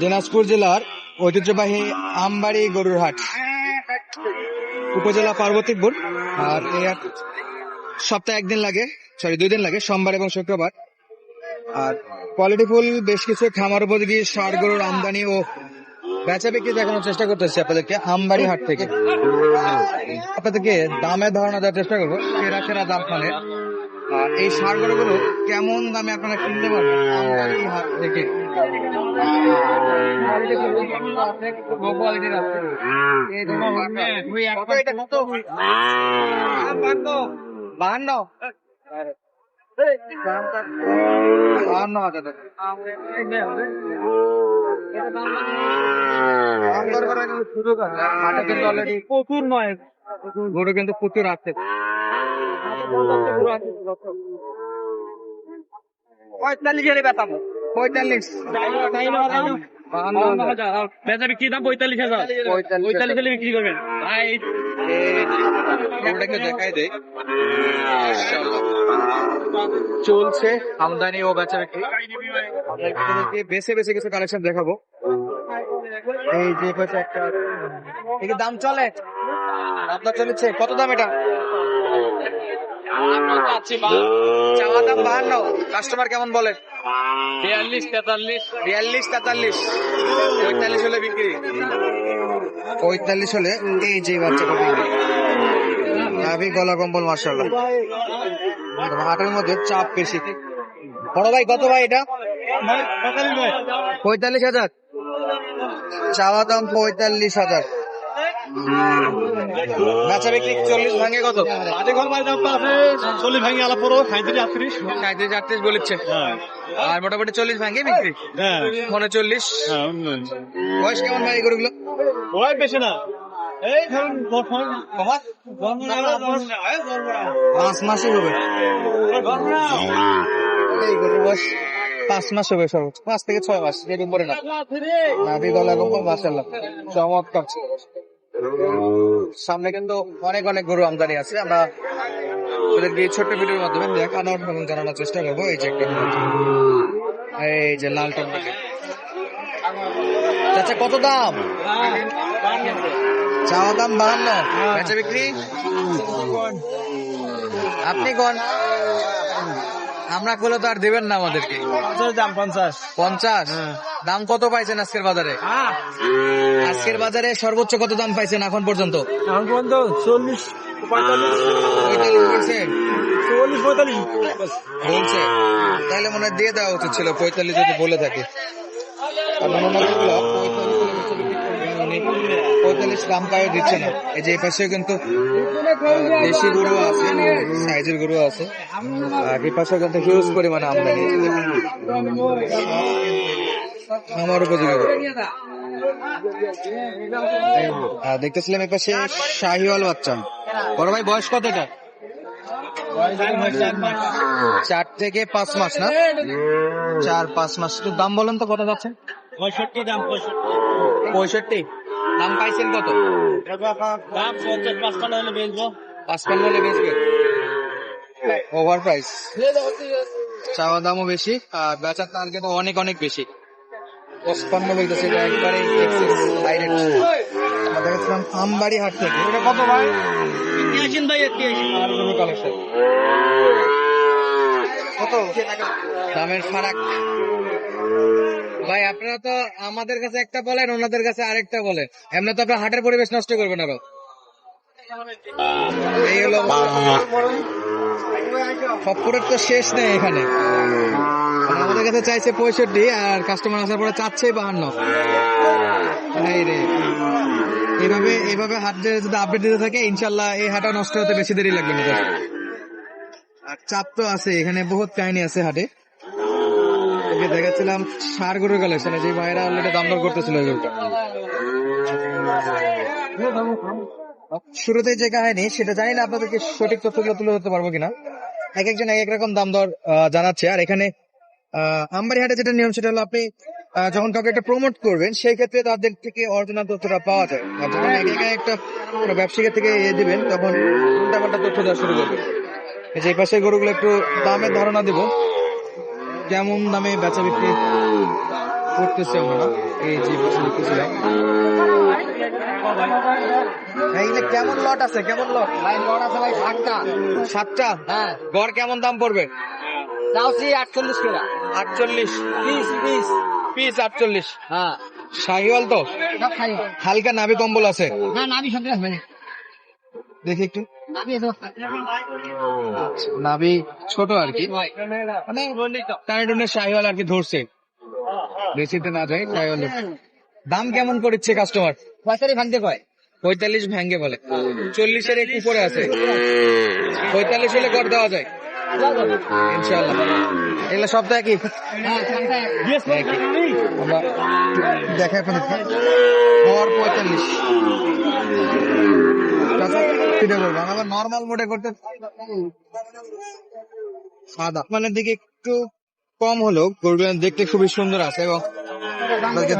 দিনাজপুর জেলার ঐতিহ্যবাহী আমবাড়ি গরুর হাট। উপজেলা পার্বতীপুর আর সপ্তাহে একদিন লাগে সরি দুই দিন লাগে, সোমবার এবং শুক্রবার। আর কোয়ালিটি ফুল, বেশ কিছু খামার উপযোগী ষাড় গরুর আমদানি ও বেচা বিক্রি দেখানোর চেষ্টা করতেছি আপনাদেরকে আমবাড়ি হাট থেকে আপনাদেরকে দামের ধারণা দেওয়ার চেষ্টা করব সেরা সেরা দাম মানে এই সার গরুগুলো কেমন দামে আপনারা কিনতে পারবেন প্রচুর নয় গরু কিন্তু প্রচুর আছে পঁয়তাল্লিশ বেতাবো। পঁয়তাল্লিশ। বাহান্ন হাজার। বেচা বিক্রি দাম? পঁয়তাল্লিশ হাজার। পঁয়তাল্লিশ পঁয়তাল্লিশ বিক্রি করবেন। ভাই গরুটাকে দেখাই দেয় চলছে আমদানি ও বেচা বিক্রি বেছে বেছে কিছু কালেকশন দেখাবো। এই যে একটা একে দাম চলে। আপনার চলেছে কত দাম এটা? চাওয়া দাম বাহান্ন। কাস্টমার কেমন বলে বিয়াল্লিশ তেতাল্লিশ। বিয়াল্লিশ তেতাল্লিশ। পঁয়তাল্লিশ হলে বিক্রি। পঁয়তাল্লিশ হলে এই যে বাচ্চাটা বিক্রি। নাভি গলা কম্বল মার্শাল্লাহ হাটের মধ্যে চাপ বেশি। বড় ভাই কত ভাই এটা? পঁয়তাল্লিশ হাজার। চাওয়া দাম পঁয়তাল্লিশ হাজার। বেচা বিক্রি চল্লিশ ভাঙে কত? আধে ঘর বাড়ি দাম আছে চল্লিশ ভাঙি আলা পড়ো সাঁত্রিশ আটত্রিশ। সাঁত্রিশ আটত্রিশ বলেছে। আর মোটামুটি চল্লিশ ভাঙে বিক্রি? হ্যাঁ। মনে চল্লিশ। বয়স কেমন ভাই গরুগুলো? ওই বেশি না। এই ধরুন পাঁচ মাসই হবে। এই গরুর বয়স পাঁচ মাস হবে সর্বোচ্চ। পাঁচ থেকে ছয় মাস এর উপরে না। নাভি গলা এবং মাসাল্লাহ চমৎকার। সামনে কিন্তু অনেক অনেক গরু আমদানি আছে। আমরা ওদেরকে ভিডিওর মাধ্যমে দেখানোর এবং জানানোর চেষ্টা করব। এই যে একটা এই যে লাল টনটনে আচ্ছা কত দাম? চাওয়া দাম বাহান্ন। বেচা বিক্রি? আপনি কোন? আমরা করলে তো আর দেবেন না আমাদেরকে। দাম পঞ্চাশ। পঞ্চাশ? দাম কত পাইছেন আজকের বাজারে? আজকের বাজারে সর্বোচ্চ কত দাম পাইছেন এখন পর্যন্ত? এখন পর্যন্ত চল্লিশ পঁয়তাল্লিশ। পঁয়তাল্লিশ বলছে? পঁয়তাল্লিশ। তাহলে মনে হয় দিয়ে দেওয়া উচিত ছিল পঁয়তাল্লিশ যদি বলে থাকে। আর পঁয়তাল্লিশ দাম পায়ে দিচ্ছে না। এই যে পাশে কিন্তু দেশি গরু আছে, সাইজের গরু আছে। আর এই পাশে কিন্তু হিউজ পরিমাণে আমদানি আমার উপযোগী গরু। আর দেখতেছিলাম এই পাশে শাহিওয়াল বাচ্চা। বড় ভাই, বয়স কত এটা? চার থেকে পাঁচ মাস, না? চার, পাঁচ মাস। দাম বলেন তো, কত যাচ্ছে? পঁয়ষট্টি দাম পঁয়ষট্টি। পঁয়ষট্টি? দাম পাইছেন কত? দাম পঞ্চাশ পাঁচপান্ন হলে বেচবো। পাঁচপান্ন হলে বেচবে? ওভার প্রাইস চাওয়া দামও বেশি আর বেচার টার্গেট অনেক অনেক বেশি। পঁচপান্ন বলতেছে এটা একবারে ডাইরেক্ট আমবাড়ি হাট থেকে। এটা কত ভাই? আসেন ভাই একটি আর কোনো কালেকশন কত? দামের ফারাক। ভাই আপনারা তো আমাদের কাছে একটা বলেন ওনাদের কাছে আরেকটা বলেন। এমনি তো আপনার হাটের পরিবেশ নষ্ট করবেন আরও। এই হলো তো শেষ নেই এখানে। আমাদের কাছে চাইছে পঁয়ষট্টি আর কাস্টমার আসার পরে চাচ্ছে বাহান্ন। রে। এইভাবে এইভাবে হাট যদি আপডেট দিতে থাকে ইনশাল্লাহ এই হাটটা নষ্ট হতে বেশি দেরি লাগবে না। আর চাপ তো আছে এখানে বহুত কাহিনী আছে হাটে। ওকে দেখাচ্ছিলাম সার গরুর কালেকশনে যে ভাইরা অলরেডি দাম দর করতেছিল শুরুতে যে কাহিনী, সেটা জানি না আপনাদেরকে সঠিক তথ্যগুলো তুলে ধরতে পারব কিনা। এক একজন এক এক রকম দাম দর জানাচ্ছে। আর এখানে আমবাড়ি হাটে যেটা নিয়ম, সেটা হলো আপনি যখন কাউকে একটা প্রমোট করবেন, সেই ক্ষেত্রে তাদের থেকে অরিজিনাল তথ্যটা পাওয়া যায়। আর যখন এক একা একটা কোনো ব্যবসায়ীর থেকে ইয়ে দিবেন, তখন তথ্য দেওয়া শুরু করবে যে পাশের গরুগুলো একটু দামের ধারণা দেব। কেমন দামে বেচা বিক্রি করতেছে আমরা? এই যে পাশে দেখতেছিলাম কেমন লট আছে? কেমন লট? ভাই লট আছে ভাই সাতটা। সাতটা? হ্যাঁ। গড় কেমন দাম পড়বে? আটচল্লিশ আটচল্লিশ। Piece piece. পিস আটচল্লিশ। হ্যাঁ। শাহিওয়াল তো? হালকা নাভি কম্বল আছে? না দেখি একটু। নাভি ছোট আর কি। মানে শাহিওয়াল আর কি ধরছে। বেশিতে না যায় শাহিওয়াল দাম কেমন করেছে কাস্টমার পয়সারি ভাঙতে কয়? পঁয়তাল্লিশ ভ্যাঙ্গে বলে। চল্লিশের এক উপরে আছে। পঁয়তাল্লিশ হলে কর দেওয়া যায়। এগুলো সপ্তাহে কি দেখা এখন। পঁয়তাল্লিশ। ভিডিও করব আমরা নর্মাল মোডে করতে সাদা। মানে দিকে একটু কম হলেও গরুগুলো দেখতে খুবই সুন্দর আছে এবং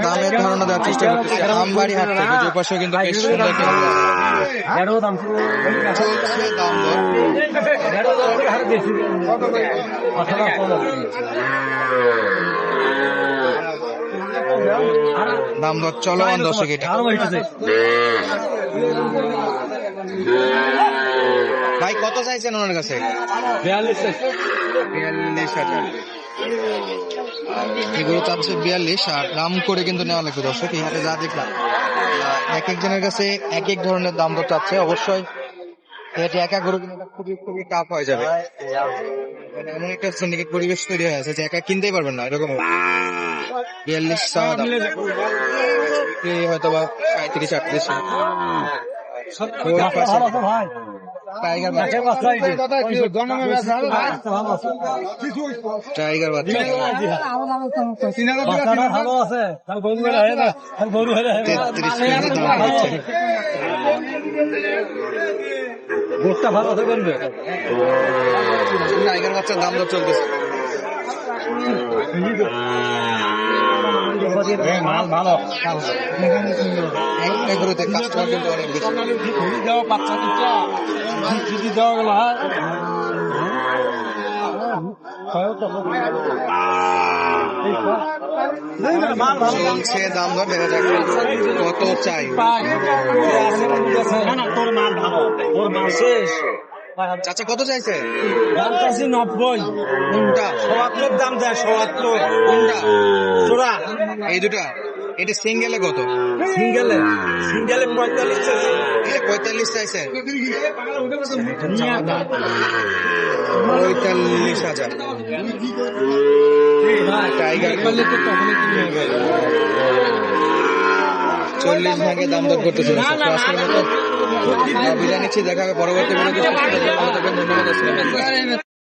দামের ধারণা দেওয়ার চেষ্টা করতেছে। আমবাড়ি হাট থেকে যে পাশেও কিন্তু বেশ সুন্দর দাম। দর দাম দর চলমান দর্শক, এটা। ভাই কত চাইছেন ওনার কাছে? বিয়াল্লিশ হাজার। এগুলো চাচ্ছে বিয়াল্লিশ আর দাম করে কিন্তু নেওয়া লাগবে দর্শক এই হাতে যা দেখলাম। এক একজনের কাছে এক এক ধরনের দাম দর চাচ্ছে। অবশ্যই এটি একা গরু কিনাটা খুবই খুবই টাফ হয়ে যাবে। মানে এমন একটা সিন্ডিকেট পরিবেশ তৈরি হয়ে আছে যে একা কিনতেই পারবেন না এরকম বিয়াল্লিশ হয়তো বা পঁয়ত্রিশ আটত্রিশ। টাইগার তেত্রিশ কেজি দাম টাইগার বাচ্চার দাম দর চলতেছে। মাল ভালো এই কাস্টমার কিন্তু অনেক বেশি বাচ্চা দুটা যদি দেওয়া গেল চলছে দাম দর দেখা যাক কত চাই? তোর মাল ভালো। তোর মাল শেষ। চাচা কত চাইছে? দাম নব্বই। কোনটা? সবাত্তর দাম দেয় সবাত্তর কোনটা? চোরা। এই দুটা। এটা সিঙ্গেলে কত? সিঙ্গেলে। সিঙ্গেলে পঁয়তাল্লিশ চাইছে। পঁয়তাল্লিশ চাইছে। পঁয়তাল্লিশ হাজার। টাইগার। চল্লিশ ভাগে দাম দর করতেছে। আজকের মতো বিদায় নিচ্ছি দেখা হবে পরবর্তী ভিডিওতে সুস্থ থাকবেন, ধন্যবাদ।